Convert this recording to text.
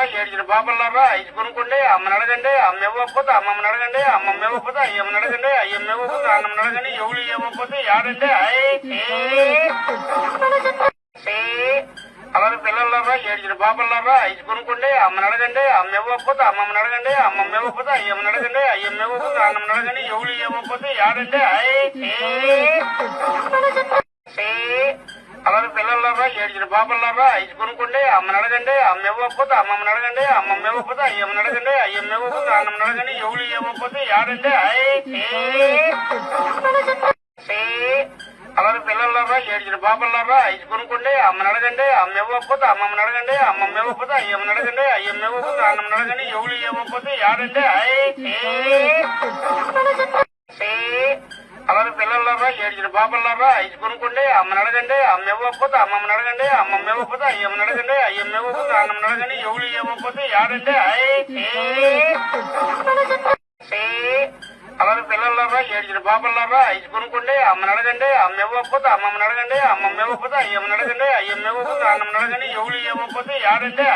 పిల్లలారా ఏడిచిన పాపలారా ఐదు కొనుక్కోండి అమ్మని అడగండి అమ్మ ఇవ్వకపోతే అమ్మమ్మని అడగండి అమ్మమ్మ ఇవ్వకపోతే అయ్యమ్మని అడగండి అయ్యమ్మ ఇవ్వకపోతే అన్నమ్మని అడగండి ఎవరు ఇవ్వకపోతే ఏడండి అలాగే పిల్లలారా ఏడిచిన పాపలారా ఐదు కొనుక్కోండి అమ్మని అడగండి అమ్మ ఇవ్వకపోతే అమ్మమ్మని అడగండి అమ్మమ్మ ఇవ్వకపోతే అయ్యమ్మని అడగండి అయ్యమ్మ ఇవ్వకపోతే అన్నమ్మని అడగండి ఎవరు ఇవ్వకపోతే ఏడండి ఐ అలాగే పిల్లలారా ఏడిచిన పాపలారా ఐదు కొనుక్కోండి అమ్మని అడగండి అమ్మ ఇవ్వకపోతే అమ్మమ్మని అడగండి అమ్మమ్మ ఇవ్వకపోతే అయ్యమ్మని అడగండి అయ్యమ్మ ఇవ్వకపోతే అన్నమ్మని అడగండి ఎవరు ఇవ్వకపోతే ఏడండి అలాగే పిల్లలారా ఏడిచిన పాపలారా ఐదు కొనుక్కోండి అమ్మని అడగండి అమ్మ ఇవ్వకపోతే అమ్మమ్మని అడగండి అమ్మమ్మ ఇవ్వకపోతే అయ్యమ్మని అడగండి అయ్యమ్మ ఇవ్వకపోతే అన్నమ్మని అడగండి ఎవరు ఇవ్వకపోతే ఏడండి ఐ పిల్లలారా ఏడిచిన పాపలారా ఐదు కొనుక్కోండి అమ్మని అడగండి అమ్మ ఇవ్వకపోతే అమ్మమ్మని అడగండి అమ్మమ్మ ఇవ్వకపోతే అయ్యమ్మని అడగండి అయ్యమ్మ ఇవ్వకపోతే అన్నమ్మని అడగండి ఎవరు ఇవ్వకపోతే ఏడండి అలాగే పిల్లలారా ఏడిచిన పాపలారా ఐదు కొనుక్కోండి అమ్మని అడగండి అమ్మ ఇవ్వకపోతే అమ్మమ్మని అడగండి అమ్మమ్మ ఇవ్వకపోతే అయ్యమ్మని అడగండి అయ్యమ్మ ఇవ్వకపోతే అన్నమ్మని అడగండి ఎవరు ఇవ్వకపోతే ఏడండి